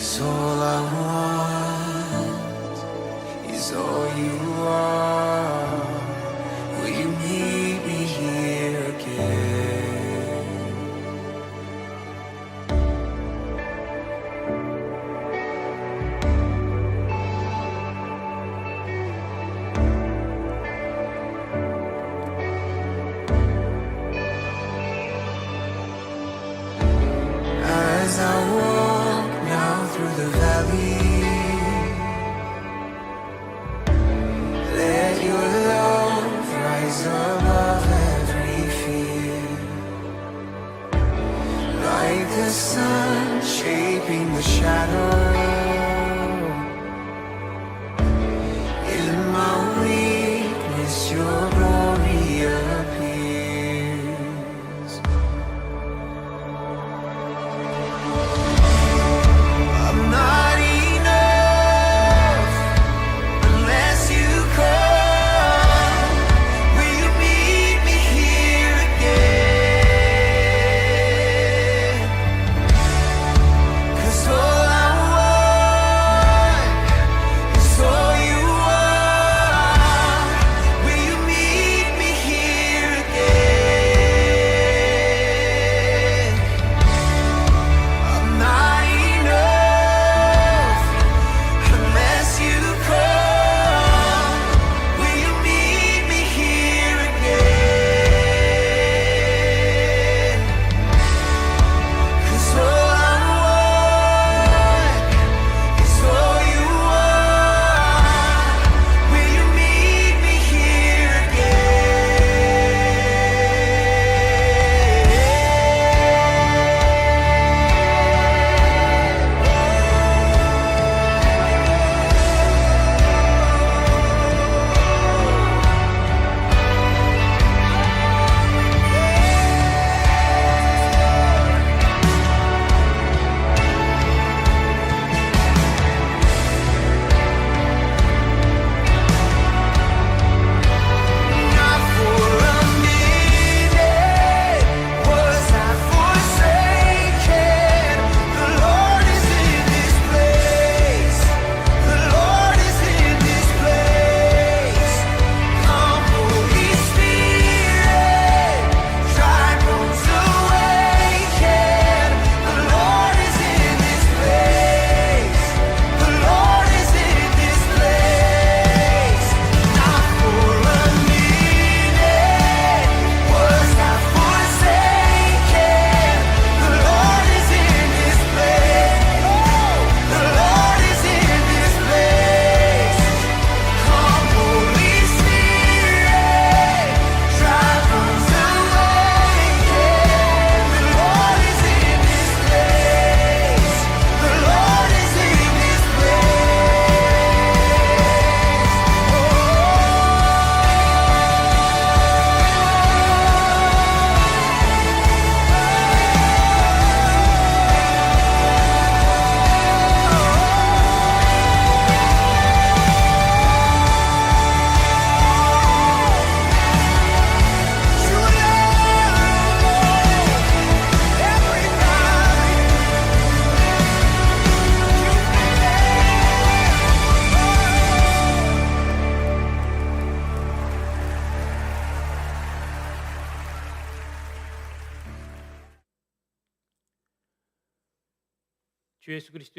Cause all I want is all you are.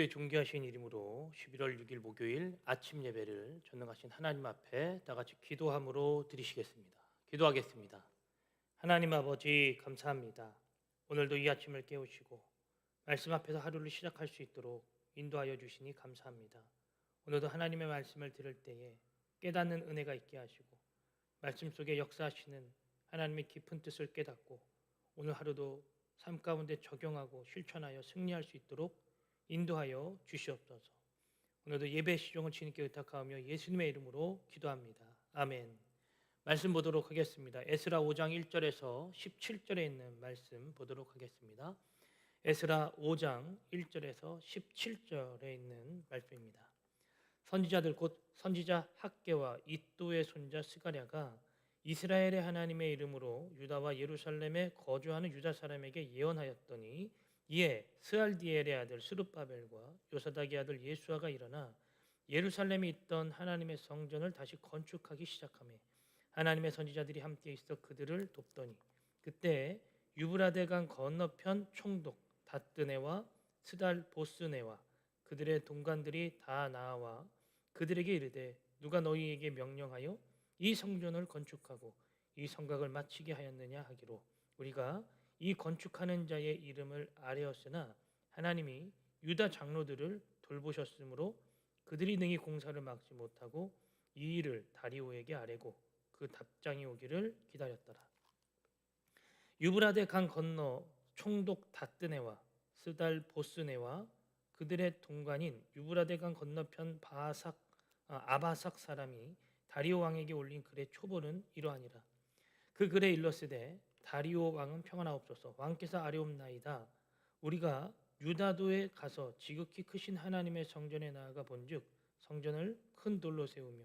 그리스도의 존귀하신 이름으로 11월 6일 목요일 아침 예배를 전능하신 하나님 앞에 다 같이 기도함으로 드리시겠습니다. 기도하겠습니다. 하나님 아버지 감사합니다. 오늘도 이 아침을 깨우시고 말씀 앞에서 하루를 시작할 수 있도록 인도하여 주시니 감사합니다. 오늘도 하나님의 말씀을 들을 때에 깨닫는 은혜가 있게 하시고 말씀 속에 역사하시는 하나님의 깊은 뜻을 깨닫고 오늘 하루도 삶 가운데 적용하고 실천하여 승리할 수 있도록 인도하여 주시옵소서. 오늘도 예배 시종을 주님께 의탁하며 예수님의 이름으로 기도합니다. 아멘. 말씀 보도록 하겠습니다. 에스라 5장 1절에서 17절에 있는 말씀 보도록 하겠습니다. 에스라 5장 1절에서 17절에 있는 말씀입니다. 선지자들 곧 선지자 학계와 이또의 손자 스가랴가 이스라엘의 하나님의 이름으로 유다와 예루살렘에 거주하는 유다 사람에게 예언하였더니 이에 스알디엘의 아들 스룹바벨과 요사닥의 아들 예수아가 일어나 예루살렘에 있던 하나님의 성전을 다시 건축하기 시작하며 하나님의 선지자들이 함께 있어 그들을 돕더니 그때 유브라데강 건너편 총독 다뜨네와 스달 보스네와 그들의 동관들이 다 나와 그들에게 이르되 누가 너희에게 명령하여 이 성전을 건축하고 이 성곽을 마치게 하였느냐 하기로 우리가 이 건축하는 자의 이름을 아뢰었으나 하나님이 유다 장로들을 돌보셨으므로 그들이 능히 공사를 막지 못하고 이 일을 다리오에게 아뢰고 그 답장이 오기를 기다렸더라. 유브라데 강 건너 총독 다뜨네와 스달 보스네와 그들의 동관인 유브라데 강 건너편 바삭 아, 아바삭 사람이 다리오 왕에게 올린 글의 초본은 이러하니라. 그 글에 일렀으되 다리오 왕은 평안하옵소서 왕께서 아뢰옵나이다. 우리가 유다도에 가서 지극히 크신 하나님의 성전에 나아가 본즉 성전을 큰 돌로 세우며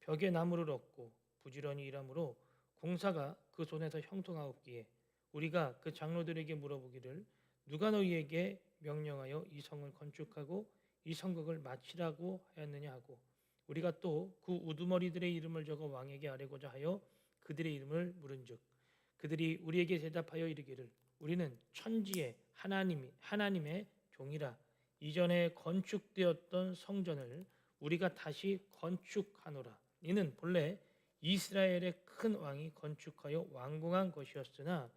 벽에 나무를 얻고 부지런히 일하므로 공사가 그 손에서 형통하옵기에 우리가 그 장로들에게 물어보기를 누가 너희에게 명령하여 이 성을 건축하고 이 성곽을 마치라고 하였느냐 하고 우리가 또 그 우두머리들의 이름을 적어 왕에게 아뢰고자 하여 그들의 이름을 물은즉 그들이 우리에게 대답하여 이르기를 우리는 천지의 하나님이 하나님의 종이라. 이전에 건축되었던 성전을 우리가 다시 건축하노라. 이는 본래 이스라엘의 큰 왕이 건축하여 완공한 것이었으나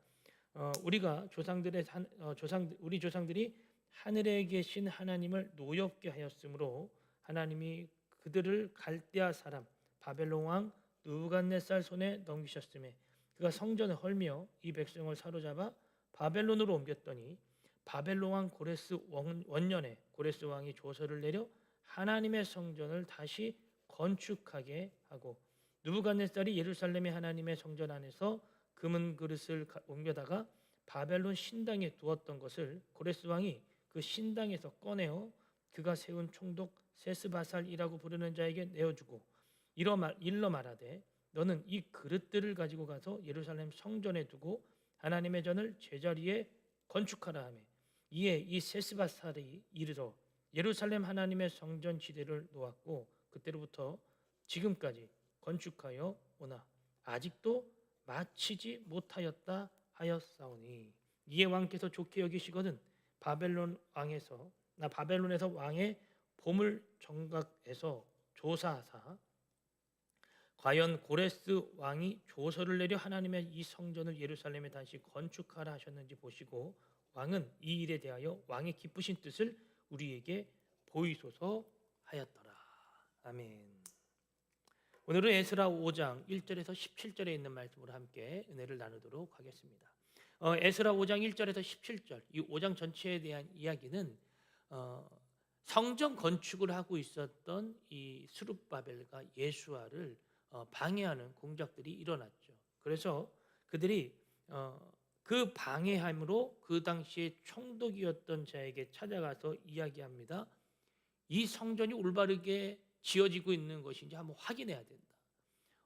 어, 우리가 조상들의 산- 어, 조상 우리 조상들이 하늘에 계신 하나님을 노엽게 하였으므로 하나님이 그들을 갈대아 사람 바벨론 왕 느부갓네살 손에 넘기셨음에 그가 성전을 헐며 이 백성을 사로잡아 바벨론으로 옮겼더니 바벨론 왕 고레스 원- 원년에 고레스 왕이 조서를 내려 하나님의 성전을 다시 건축하게 하고 느부갓네살이 예루살렘의 하나님의 성전 안에서 금은 그릇을 가- 옮겨다가 바벨론 신당에 두었던 것을 고레스 왕이 그 신당에서 꺼내어 그가 세운 총독 세스바살이라고 부르는 자에게 내어주고 일러 말하되 너는 이 그릇들을 가지고 가서 예루살렘 성전에 두고 하나님의 전을 제자리에 건축하라 하며 이에 이 세스바살이 이르러 예루살렘 하나님의 성전 지대를 놓았고 그때로부터 지금까지 건축하여 오나 아직도 마치지 못하였다 하였사오니 이에 왕께서 좋게 여기시거든 바벨론 왕에서 나 바벨론에서 왕의 보물 정각에서 조사하사 과연 고레스 왕이 조서를 내려 하나님의 이 성전을 예루살렘에 다시 건축하라 하셨는지 보시고 왕은 이 일에 대하여 왕의 기쁘신 뜻을 우리에게 보이소서 하였더라. 아멘. 오늘은 에스라 5장 1절에서 17절에 있는 말씀으로 함께 은혜를 나누도록 하겠습니다. 어, 에스라 5장 1절에서 17절 이 5장 전체에 대한 이야기는 어, 성전 건축을 하고 있었던 이 스룹바벨과 예수아를 어, 방해하는 공작들이 일어났죠. 그래서 그들이 어, 그 방해함으로 그 당시에 총독이었던 자에게 찾아가서 이야기합니다. 이 성전이 올바르게 지어지고 있는 것인지 한번 확인해야 된다.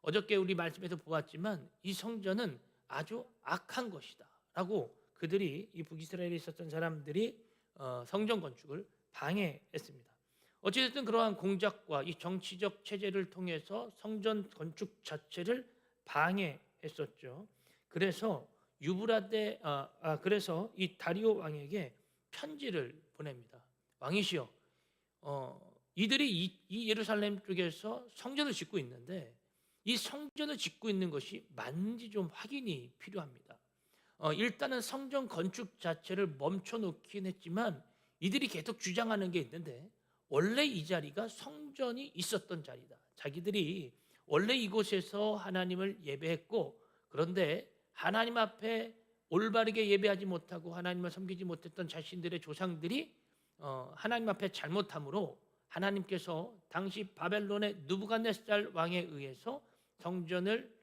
어저께 우리 말씀에서 보았지만 이 성전은 아주 악한 것이다 라고 그들이 이 북이스라엘에 있었던 사람들이 어, 성전 건축을 방해했습니다. 어찌됐든 그러한 공작과 이 정치적 체제를 통해서 성전 건축 자체를 방해했었죠. 그래서 유브라데 아, 아, 그래서 이 다리오 왕에게 편지를 보냅니다. 왕이시여, 어, 이들이 이, 이 예루살렘 쪽에서 성전을 짓고 있는데 이 성전을 짓고 있는 것이 맞는지 좀 확인이 필요합니다. 어, 일단은 성전 건축 자체를 멈춰 놓긴 했지만 이들이 계속 주장하는 게 있는데 원래 이 자리가 성전이 있었던 자리다. 자기들이 원래 이곳에서 하나님을 예배했고 그런데 하나님 앞에 올바르게 예배하지 못하고 하나님을 섬기지 못했던 자신들의 조상들이 어, 하나님 앞에 잘못함으로 하나님께서 당시 바벨론의 누부갓네살 왕에 의해서 성전을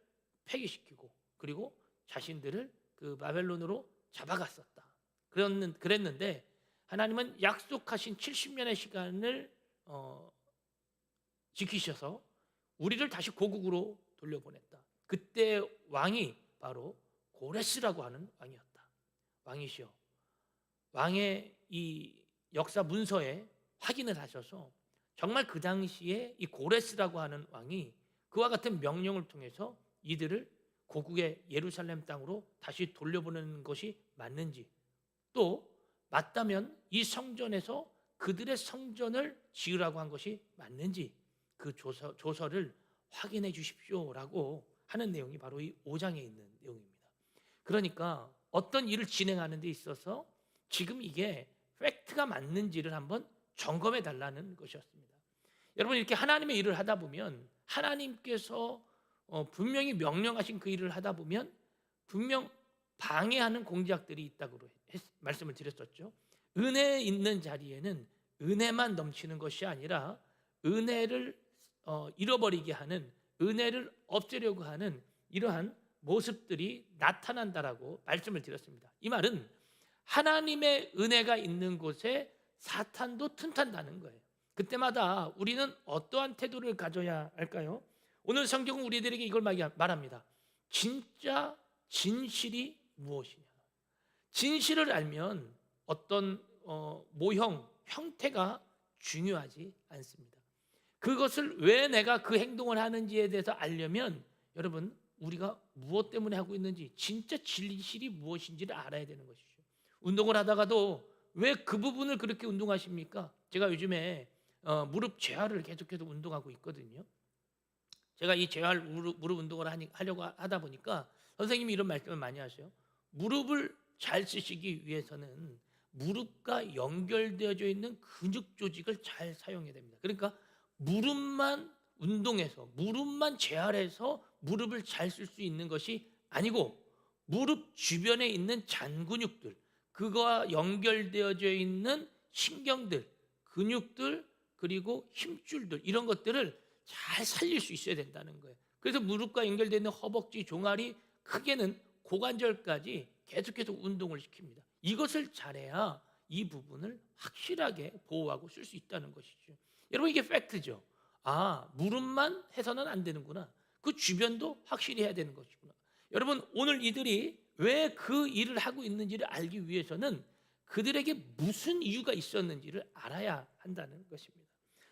폐기시키고 그리고 자신들을 그 바벨론으로 잡아갔었다. 그랬는, 그랬는데 하나님은 약속하신 70년의 시간을 어, 지키셔서 우리를 다시 고국으로 돌려보냈다. 그때 왕이 바로 고레스라고 하는 왕이었다. 왕이시여. 왕의 이 역사 문서에 확인을 하셔서 정말 그 당시에 이 고레스라고 하는 왕이 그와 같은 명령을 통해서 이들을 고국의 예루살렘 땅으로 다시 돌려보내는 것이 맞는지 또 맞다면 이 성전에서 그들의 성전을 지으라고 한 것이 맞는지 그 조서, 조서를 확인해 주십시오라고 하는 내용이 바로 이 5장에 있는 내용입니다. 그러니까 어떤 일을 진행하는 데 있어서 지금 이게 팩트가 맞는지를 한번 점검해 달라는 것이었습니다. 여러분 이렇게 하나님의 일을 하다 보면 하나님께서 어, 분명히 명령하신 그 일을 하다 보면 분명 방해하는 공작들이 있다고 했- 말씀을 드렸었죠. 은혜 있는 자리에는 은혜만 넘치는 것이 아니라 은혜를 어, 잃어버리게 하는 은혜를 없애려고 하는 이러한 모습들이 나타난다라고 말씀을 드렸습니다. 이 말은 하나님의 은혜가 있는 곳에 사탄도 튼튼다는 거예요. 그때마다 우리는 어떠한 태도를 가져야 할까요? 오늘 성경은 우리들에게 이걸 말합니다. 진짜 진실이 무엇이냐? 진실을 알면 어떤 어, 모형, 형태가 중요하지 않습니다. 그것을 왜 내가 그 행동을 하는지에 대해서 알려면 여러분 우리가 무엇 때문에 하고 있는지 진짜 진실이 무엇인지를 알아야 되는 것이죠. 운동을 하다가도 왜 그 부분을 그렇게 운동하십니까? 제가 요즘에 어, 무릎 재활을 계속해서 운동하고 있거든요. 제가 이 재활 무릎, 무릎 운동을 하니, 하려고 하다 보니까 선생님이 이런 말씀을 많이 하셔요. 무릎을 잘 쓰시기 위해서는 무릎과 연결되어져 있는 근육 조직을 잘 사용해야 됩니다. 그러니까 무릎만 운동해서 무릎만 재활해서 무릎을 잘 쓸 수 있는 것이 아니고 무릎 주변에 있는 잔근육들 그거와 연결되어져 있는 신경들 근육들 그리고 힘줄들 이런 것들을 잘 살릴 수 있어야 된다는 거예요. 그래서 무릎과 연결되는 허벅지 종아리 크게는 고관절까지 계속해서 운동을 시킵니다. 이것을 잘해야 이 부분을 확실하게 보호하고 쓸 수 있다는 것이죠. 여러분 이게 팩트죠. 아 무릎만 해서는 안 되는구나. 그 주변도 확실히 해야 되는 것이구나. 여러분 오늘 이들이 왜 그 일을 하고 있는지를 알기 위해서는 그들에게 무슨 이유가 있었는지를 알아야 한다는 것입니다.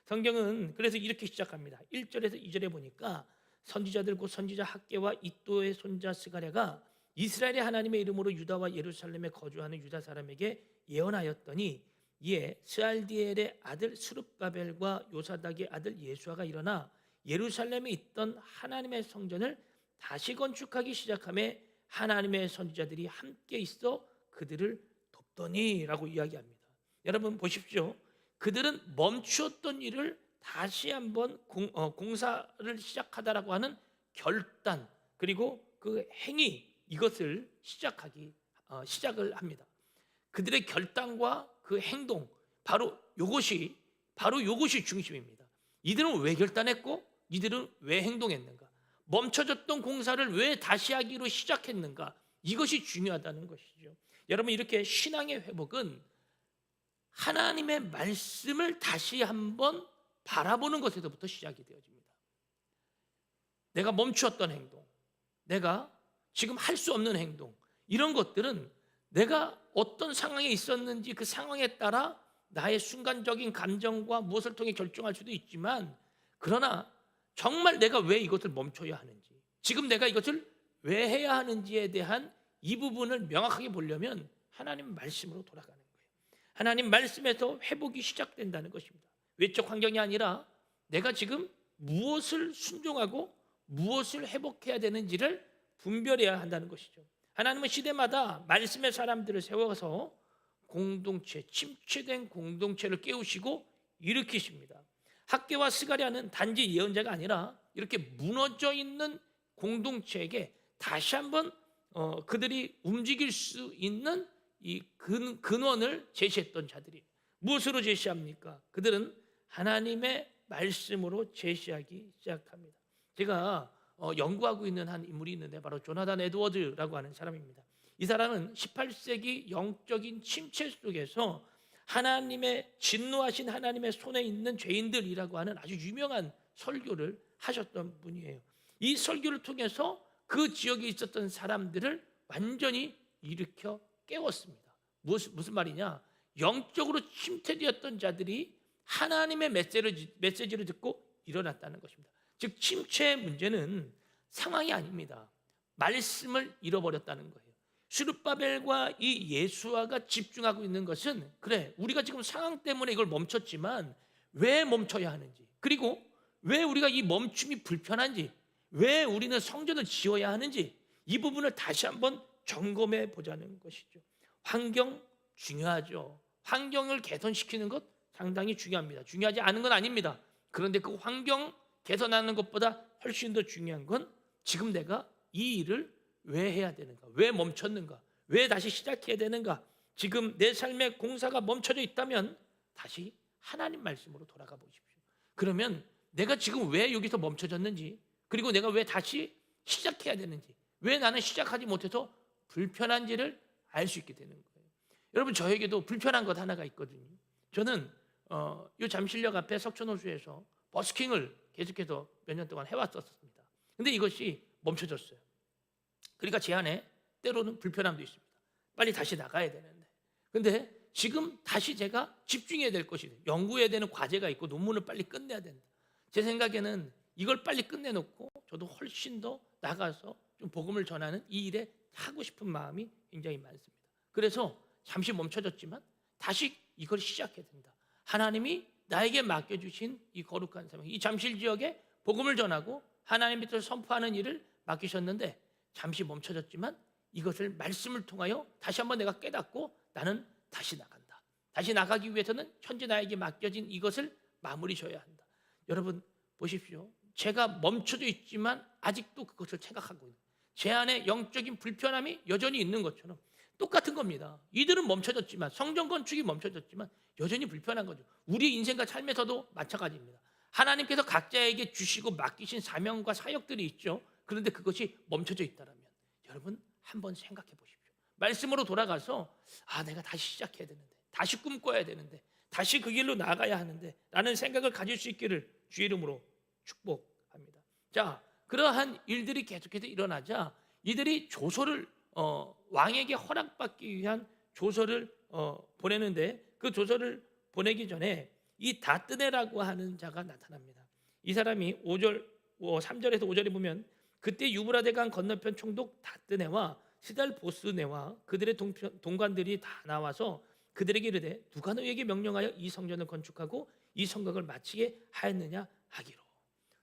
성경은 그래서 이렇게 시작합니다. 1절에서 2절에 보니까 선지자들 곧 선지자 학계와 이또의 손자 스가랴가 이스라엘의 하나님의 이름으로 유다와 예루살렘에 거주하는 유다 사람에게 예언하였더니 이에 스알디엘의 아들 스룹바벨과 요사닥의 아들 예수아가 일어나 예루살렘에 있던 하나님의 성전을 다시 건축하기 시작함에 하나님의 선지자들이 함께 있어 그들을 돕더니라고 이야기합니다. 여러분 보십시오. 그들은 멈추었던 일을 다시 한번 공, 어, 공사를 시작하다라고 하는 결단 그리고 그 행위 이것을 시작하기 어, 시작을 합니다. 그들의 결단과 그 행동 바로 요것이 바로 요것이 중심입니다. 이들은 왜 결단했고 이들은 왜 행동했는가? 멈춰졌던 공사를 왜 다시 하기로 시작했는가? 이것이 중요하다는 것이죠. 여러분 이렇게 신앙의 회복은 하나님의 말씀을 다시 한번 바라보는 것에서부터 시작이 되어집니다. 내가 멈추었던 행동, 내가 지금 할 수 없는 행동, 이런 것들은 내가 어떤 상황에 있었는지 그 상황에 따라 나의 순간적인 감정과 무엇을 통해 결정할 수도 있지만 그러나 정말 내가 왜 이것을 멈춰야 하는지 지금 내가 이것을 왜 해야 하는지에 대한 이 부분을 명확하게 보려면 하나님 말씀으로 돌아가는 거예요. 하나님 말씀에서 회복이 시작된다는 것입니다. 외적 환경이 아니라 내가 지금 무엇을 순종하고 무엇을 회복해야 되는지를 분별해야 한다는 것이죠. 하나님은 시대마다 말씀의 사람들을 세워서 공동체, 침체된 공동체를 깨우시고 일으키십니다. 학계와 스가랴는 단지 예언자가 아니라 이렇게 무너져 있는 공동체에게 다시 한번 어, 그들이 움직일 수 있는 이 근, 근원을 제시했던 자들이 무엇으로 제시합니까? 그들은 하나님의 말씀으로 제시하기 시작합니다. 제가 어, 연구하고 있는 한 인물이 있는데 바로 조나단 에드워드라고 하는 사람입니다. 이 사람은 18세기 영적인 침체 속에서 하나님의 진노하신 하나님의 손에 있는 죄인들이라고 하는 아주 유명한 설교를 하셨던 분이에요. 이 설교를 통해서 그 지역에 있었던 사람들을 완전히 일으켜 깨웠습니다. 무슨, 무슨 말이냐? 영적으로 침체되었던 자들이 하나님의 메시지를, 메시지를 듣고 일어났다는 것입니다. 즉 침체의 문제는 상황이 아닙니다. 말씀을 잃어버렸다는 거예요. 수르바벨과 이 예수아가 집중하고 있는 것은 그래 우리가 지금 상황 때문에 이걸 멈췄지만 왜 멈춰야 하는지 그리고 왜 우리가 이 멈춤이 불편한지 왜 우리는 성전을 지어야 하는지 이 부분을 다시 한번 점검해 보자는 것이죠. 환경 중요하죠. 환경을 개선시키는 것 상당히 중요합니다. 중요하지 않은 건 아닙니다. 그런데 그 환경 개선하는 것보다 훨씬 더 중요한 건 지금 내가 이 일을 왜 해야 되는가? 왜 멈췄는가? 왜 다시 시작해야 되는가? 지금 내 삶의 공사가 멈춰져 있다면 다시 하나님 말씀으로 돌아가 보십시오. 그러면 내가 지금 왜 여기서 멈춰졌는지, 그리고 내가 왜 다시 시작해야 되는지, 왜 나는 시작하지 못해서 불편한지를 알 수 있게 되는 거예요. 여러분 저에게도 불편한 것 하나가 있거든요. 저는 어, 요 잠실역 앞에 석촌호수에서 버스킹을 계속해서 몇 년 동안 해왔었습니다. 근데 이것이 멈춰졌어요. 그러니까 제 안에 때로는 불편함도 있습니다. 빨리 다시 나가야 되는데. 근데 지금 다시 제가 집중해야 될 것이 돼요. 연구해야 되는 과제가 있고 논문을 빨리 끝내야 된다. 제 생각에는 이걸 빨리 끝내놓고 저도 훨씬 더 나가서 좀 복음을 전하는 이 일에 하고 싶은 마음이 굉장히 많습니다. 그래서 잠시 멈춰졌지만 다시 이걸 시작해야 된다. 하나님이 나에게 맡겨주신 이 거룩한 사명, 이 잠실 지역에 복음을 전하고 하나님 밑을 선포하는 일을 맡기셨는데 잠시 멈춰졌지만 이것을 말씀을 통하여 다시 한번 내가 깨닫고 나는 다시 나간다. 다시 나가기 위해서는 현재 나에게 맡겨진 이것을 마무리 져야 한다. 여러분 보십시오. 제가 멈춰져 있지만 아직도 그것을 생각하고 있는 제 안에 영적인 불편함이 여전히 있는 것처럼 똑같은 겁니다. 이들은 멈춰졌지만 성전 건축이 멈춰졌지만 여전히 불편한 거죠. 우리 인생과 삶에서도 마찬가지입니다. 하나님께서 각자에게 주시고 맡기신 사명과 사역들이 있죠. 그런데 그것이 멈춰져 있다라면 여러분 한번 생각해 보십시오. 말씀으로 돌아가서 아 내가 다시 시작해야 되는데 다시 꿈꿔야 되는데 다시 그 길로 나가야 하는데 라는 생각을 가질 수 있기를 주의 이름으로 축복합니다. 자 그러한 일들이 계속해서 일어나자 이들이 조서를 어, 왕에게 허락받기 위한 조서를 어, 보내는데 그 조서를 보내기 전에 이 다뜨네라고 하는 자가 나타납니다. 이 사람이 5절, 3절에서 5절에 보면 그때 유브라데강 건너편 총독 다뜨네와 시달보스네와 그들의 동편, 동관들이 다 나와서 그들에게 이르되 누가 너에게 명령하여 이 성전을 건축하고 이 성곽을 마치게 하였느냐 하기로.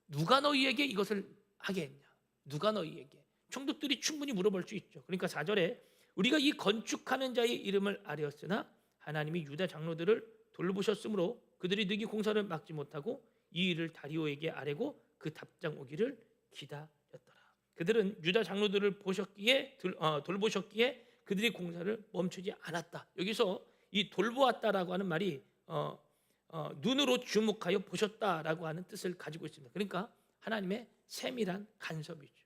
누가 너희에게 이것을 하게 했냐? 누가 너희에게 총독들이 충분히 물어볼 수 있죠. 그러니까 4절에 우리가 이 건축하는 자의 이름을 아뢰었으나 하나님이 유다 장로들을 돌보셨으므로 그들이 너희 공사를 막지 못하고 이 일을 다리오에게 아뢰고 그 답장 오기를 기다렸더라. 그들은 유다 장로들을 보셨기에 돌, 어, 돌보셨기에 그들이 공사를 멈추지 않았다. 여기서 이 돌보았다라고 하는 말이 어, 어, 눈으로 주목하여 보셨다라고 하는 뜻을 가지고 있습니다. 그러니까 하나님의 세밀한 간섭이죠.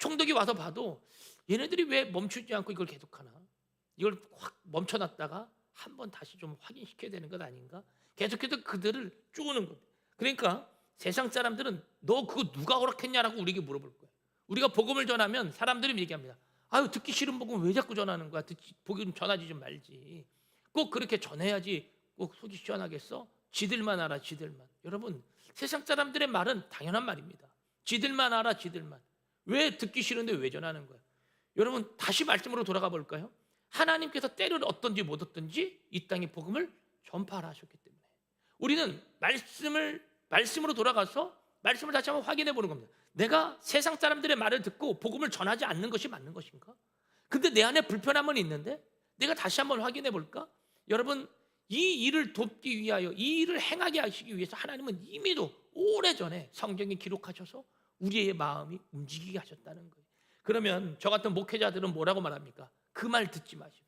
총독이 와서 봐도 얘네들이 왜 멈추지 않고 이걸 계속하나? 이걸 확 멈춰놨다가 한 번 다시 좀 확인시켜야 되는 것 아닌가? 계속해서 그들을 쪼는 것. 그러니까 세상 사람들은 너 그거 누가 허락했냐라고 우리에게 물어볼 거예요. 우리가 복음을 전하면 사람들이 얘기합니다. 아유 듣기 싫은 복음 왜 자꾸 전하는 거야? 듣지, 복음 전하지 좀 말지. 꼭 그렇게 전해야지 꼭 속이 시원하겠어? 지들만 알아 지들만. 여러분 세상 사람들의 말은 당연한 말입니다. 지들만 알아 지들만. 왜 듣기 싫은데 왜 전하는 거야? 여러분 다시 말씀으로 돌아가 볼까요? 하나님께서 때를 얻든지 못 얻든지 이 땅의 복음을 전파를 하셨기 때문에 우리는 말씀을 말씀으로 돌아가서 말씀을 다시 한번 확인해 보는 겁니다. 내가 세상 사람들의 말을 듣고 복음을 전하지 않는 것이 맞는 것인가? 근데 내 안에 불편함은 있는데 내가 다시 한번 확인해 볼까? 여러분 이 일을 돕기 위하여 이 일을 행하게 하시기 위해서 하나님은 이미도 오래전에 성경에 기록하셔서 우리의 마음이 움직이게 하셨다는 거예요. 그러면 저 같은 목회자들은 뭐라고 말합니까? 그 말 듣지 마십시오.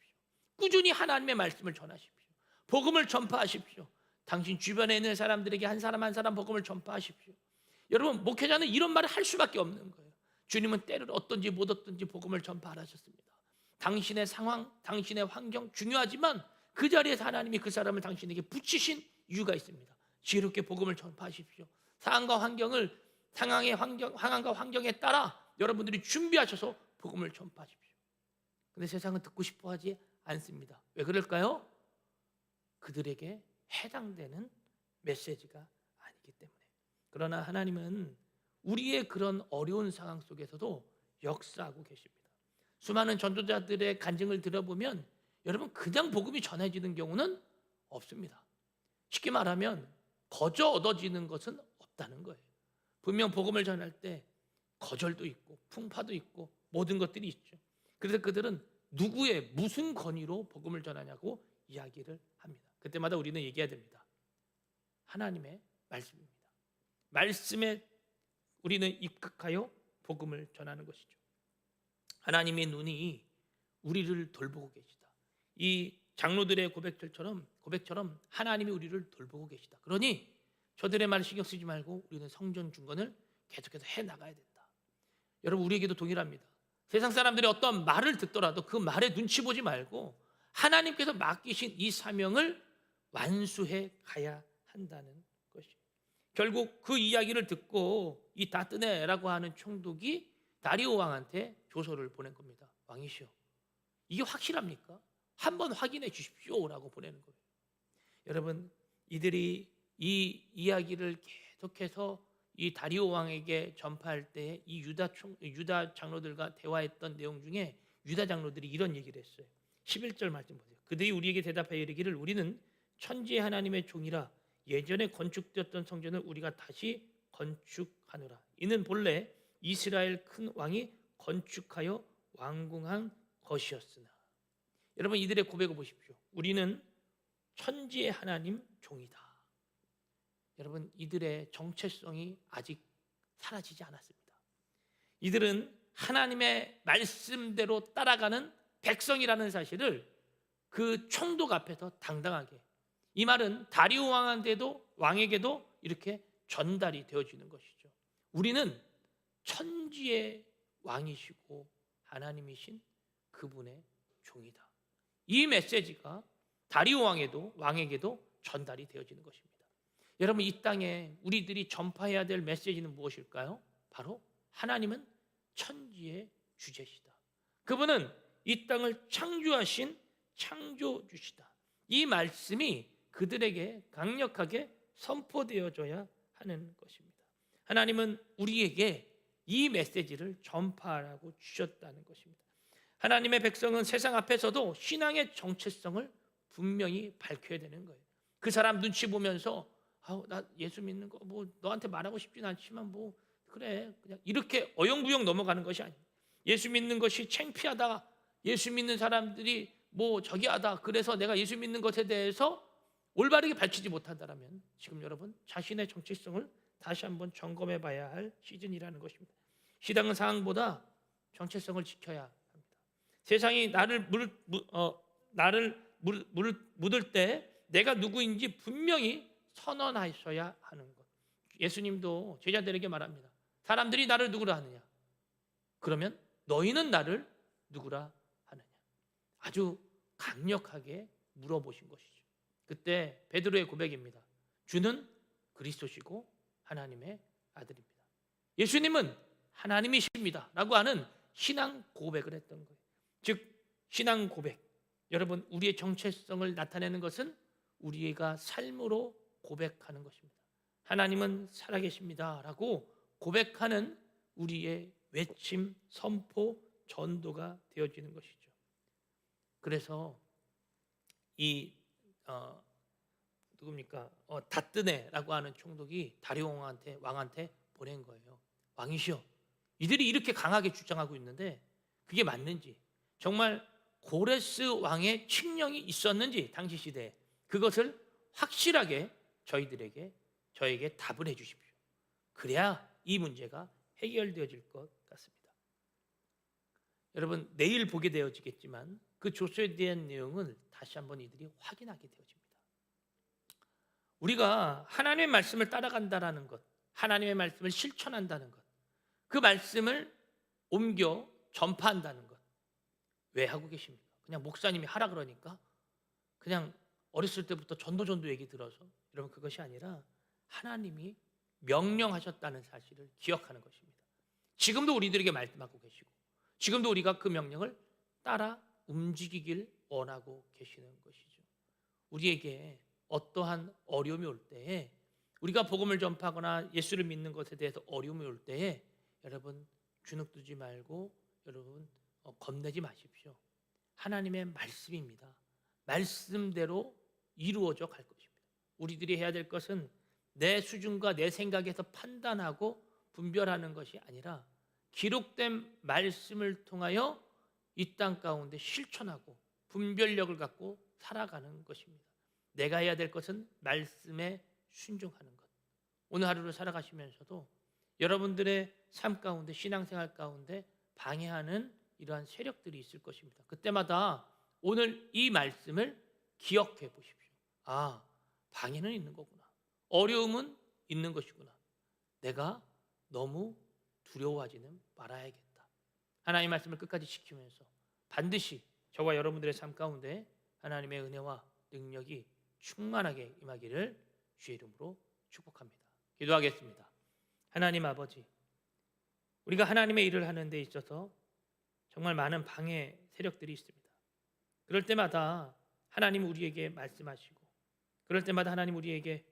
꾸준히 하나님의 말씀을 전하십시오. 복음을 전파하십시오. 당신 주변에 있는 사람들에게 한 사람 한 사람 복음을 전파하십시오. 여러분 목회자는 이런 말을 할 수밖에 없는 거예요. 주님은 때를 어떤지 못 어떤지 복음을 전파하셨습니다. 당신의 상황, 당신의 환경 중요하지만 그 자리에서 하나님이 그 사람을 당신에게 붙이신 이유가 있습니다. 지혜롭게 복음을 전파하십시오. 상황과 환경을 상황의 환경, 상황과 환경에 따라 여러분들이 준비하셔서 복음을 전파하십시오. 근데 세상은 듣고 싶어 하지 않습니다. 왜 그럴까요? 그들에게 해당되는 메시지가 아니기 때문에. 그러나 하나님은 우리의 그런 어려운 상황 속에서도 역사하고 계십니다. 수많은 전도자들의 간증을 들어보면 여러분 그냥 복음이 전해지는 경우는 없습니다. 쉽게 말하면 거저 얻어지는 것은 없다는 거예요. 분명 복음을 전할 때 거절도 있고 풍파도 있고 모든 것들이 있죠. 그래서 그들은 누구의 무슨 권위로 복음을 전하냐고 이야기를 합니다. 그때마다 우리는 얘기해야 됩니다. 하나님의 말씀입니다. 말씀에 우리는 입극하여 복음을 전하는 것이죠. 하나님의 눈이 우리를 돌보고 계시다. 이 장로들의 고백들처럼 고백처럼 하나님이 우리를 돌보고 계시다. 그러니 저들의 말 신경 쓰지 말고 우리는 성전 중건을 계속해서 해 나가야 된다. 여러분 우리에게도 동일합니다. 세상 사람들이 어떤 말을 듣더라도 그 말에 눈치 보지 말고 하나님께서 맡기신 이 사명을 완수해 가야 한다는 것이. 결국 그 이야기를 듣고 이 다뜨네라고 하는 총독이 다리오 왕한테 조서를 보낸 겁니다. 왕이시여, 이게 확실합니까? 한번 확인해 주십시오라고 보내는 거예요. 여러분, 이들이 이 이야기를 계속해서 이 다리오 왕에게 전파할 때 이 유다 총 유다 장로들과 대화했던 내용 중에 유다 장로들이 이런 얘기를 했어요. 11절 말씀 보세요. 그들이 우리에게 대답하여 이르기를 우리는 천지의 하나님의 종이라 예전에 건축되었던 성전을 우리가 다시 건축하노라. 이는 본래 이스라엘 큰 왕이 건축하여 완공한 것이었으나 여러분 이들의 고백을 보십시오. 우리는 천지의 하나님 종이다. 여러분 이들의 정체성이 아직 사라지지 않았습니다. 이들은 하나님의 말씀대로 따라가는 백성이라는 사실을 그 총독 앞에서 당당하게 이 말은 다리오 왕한테도 왕에게도 이렇게 전달이 되어지는 것이죠. 우리는 천지의 왕이시고 하나님이신 그분의 종이다. 이 메시지가 다리오 왕에도 왕에게도 전달이 되어지는 것입니다. 여러분 이 땅에 우리들이 전파해야 될 메시지는 무엇일까요? 바로 하나님은 천지의 주제시다. 그분은 이 땅을 창조하신 창조주시다. 이 말씀이 그들에게 강력하게 선포되어져야 하는 것입니다. 하나님은 우리에게 이 메시지를 전파하라고 주셨다는 것입니다. 하나님의 백성은 세상 앞에서도 신앙의 정체성을 분명히 밝혀야 되는 거예요. 그 사람 눈치 보면서 아우 나 예수 믿는 거 뭐 너한테 말하고 싶진 않지만 뭐 그래 그냥 이렇게 어영부영 넘어가는 것이 아니에요. 예수 믿는 것이 창피하다. 예수 믿는 사람들이 뭐 저기 하다. 그래서 내가 예수 믿는 것에 대해서 올바르게 밝히지 못한다라면 지금 여러분 자신의 정체성을 다시 한번 점검해 봐야 할 시즌이라는 것입니다. 시당은 상황보다 정체성을 지켜야 합니다. 세상이 나를 물, 물- 어, 나를 물, 물, 묻을 때 내가 누구인지 분명히 선언하셔야 하는 것. 예수님도 제자들에게 말합니다. 사람들이 나를 누구라 하느냐? 그러면 너희는 나를 누구라 하느냐? 아주 강력하게 물어보신 것이죠. 그때 베드로의 고백입니다. 주는 그리스도시고 하나님의 아들입니다. 예수님은 하나님이십니다라고 하는 신앙 고백을 했던 거예요. 즉 신앙 고백. 여러분 우리의 정체성을 나타내는 것은 우리가 삶으로 고백하는 것입니다. 하나님은 살아계십니다라고 고백하는 우리의 외침, 선포, 전도가 되어지는 것이죠. 그래서 이 어, 누굽니까? 어, 다뜨네라고 하는 총독이 다리오 왕한테 왕한테 보낸 거예요. 왕이시여, 이들이 이렇게 강하게 주장하고 있는데 그게 맞는지 정말 고레스 왕의 칙령이 있었는지 당시 시대에 그것을 확실하게 저희들에게 저에게 답을 해 주십시오. 그래야 이 문제가 해결되어질 것 같습니다. 여러분 내일 보게 되어지겠지만 그 조서에 대한 내용을 다시 한번 이들이 확인하게 되어집니다. 우리가 하나님의 말씀을 따라간다라는 것, 하나님의 말씀을 실천한다는 것, 그 말씀을 옮겨 전파한다는 것, 왜 하고 계십니까? 그냥 목사님이 하라 그러니까 그냥 어렸을 때부터 전도전도 얘기 들어서 여러분 그것이 아니라 하나님이 명령하셨다는 사실을 기억하는 것입니다. 지금도 우리들에게 말씀하고 계시고 지금도 우리가 그 명령을 따라 움직이길 원하고 계시는 것이죠. 우리에게 어떠한 어려움이 올 때에 우리가 복음을 전파하거나 예수를 믿는 것에 대해서 어려움이 올 때에 여러분 주눅들지 말고 여러분 어, 겁내지 마십시오. 하나님의 말씀입니다. 말씀대로 이루어져 갈 것입니다. 우리들이 해야 될 것은 내 수준과 내 생각에서 판단하고 분별하는 것이 아니라 기록된 말씀을 통하여 이 땅 가운데 실천하고 분별력을 갖고 살아가는 것입니다. 내가 해야 될 것은 말씀에 순종하는 것. 오늘 하루를 살아가시면서도 여러분들의 삶 가운데 신앙생활 가운데 방해하는 이러한 세력들이 있을 것입니다. 그때마다 오늘 이 말씀을 기억해 보십시오. 아, 방해는 있는 거구나. 어려움은 있는 것이구나. 내가 너무 두려워하지는 말아야겠다. 하나님의 말씀을 끝까지 지키면서 반드시 저와 여러분들의 삶 가운데 하나님의 은혜와 능력이 충만하게 임하기를 주의 이름으로 축복합니다. 기도하겠습니다. 하나님 아버지, 우리가 하나님의 일을 하는 데 있어서 정말 많은 방해 세력들이 있습니다. 그럴 때마다 하나님 우리에게 말씀하시고 그럴 때마다 하나님 우리에게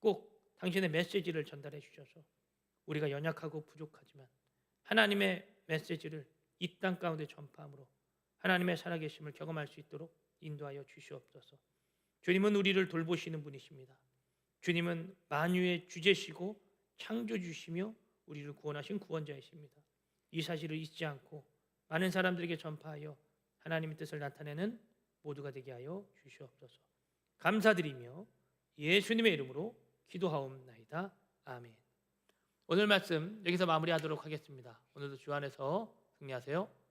꼭 당신의 메시지를 전달해 주셔서 우리가 연약하고 부족하지만 하나님의 메시지를 이 땅 가운데 전파함으로 하나님의 살아계심을 경험할 수 있도록 인도하여 주시옵소서. 주님은 우리를 돌보시는 분이십니다. 주님은 만유의 주제시고 창조주시며 우리를 구원하신 구원자이십니다. 이 사실을 잊지 않고 많은 사람들에게 전파하여 하나님의 뜻을 나타내는 모두가 되게 하여 주시옵소서. 감사드리며 예수님의 이름으로 기도하옵나이다. 아멘. 오늘 말씀 여기서 마무리하도록 하겠습니다. 오늘도 주 안에서 승리하세요.